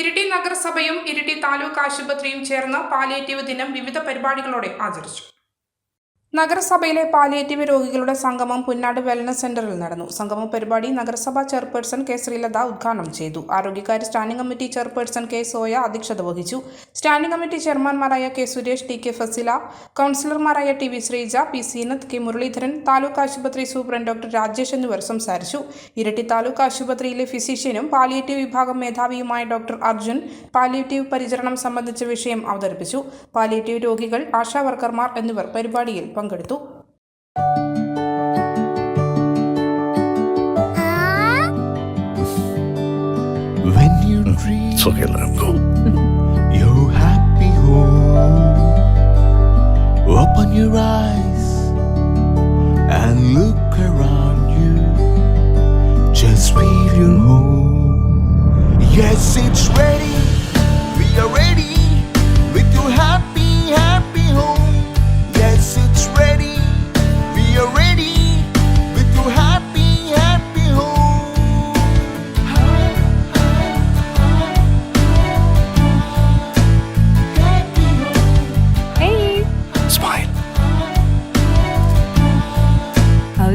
ഇരിട്ടി നഗരസഭയും ഇരിട്ടി താലൂക്ക് ആശുപത്രിയും ചേർന്ന് പാലിയേറ്റീവ് ദിനം വിവിധ പരിപാടികളോടെ ആചരിച്ചു. നഗരസഭയിലെ പാലിയേറ്റീവ് രോഗികളുടെ സംഗമം പുന്നാട് വെൽനസ് സെന്ററിൽ നടന്നു. സംഗമ പരിപാടി നഗരസഭാ ചെയർപേഴ്സൺ കെ ശ്രീലത ഉദ്ഘാടനം ചെയ്തു. ആരോഗ്യകാര്യ standing committee chairperson K Soya അധ്യക്ഷത വഹിച്ചു. Standing committee ചെയർമാൻമാരായ K Suresh T K Fasila കൗൺസിലർമാരായ T V Sreeja P Seenath K Muraleedharan taluk ആശുപത്രി സൂപ്രണ്ട് ഡോക്ടർ രാജേഷ് എന്നിവർ സംസാരിച്ചു. ഇരട്ടി താലൂക്ക് ആശുപത്രിയിലെ ഫിസിഷ്യനും പാലിയേറ്റീവ് വിഭാഗം മേധാവിയുമായ ഡോക്ടർ അർജുൻ പാലിയേറ്റീവ് പരിചരണം സംബന്ധിച്ച വിഷയം അവതരിപ്പിച്ചു. പാലിയേറ്റീവ് രോഗികൾ ആശാവർക്കർമാർ എന്നിവർ പരിപാടിയിൽ പങ്കെടുത്തു. പങ്കെടുത്തു oh. Open your eyes and look around you. Just your home. Yes, it's ready.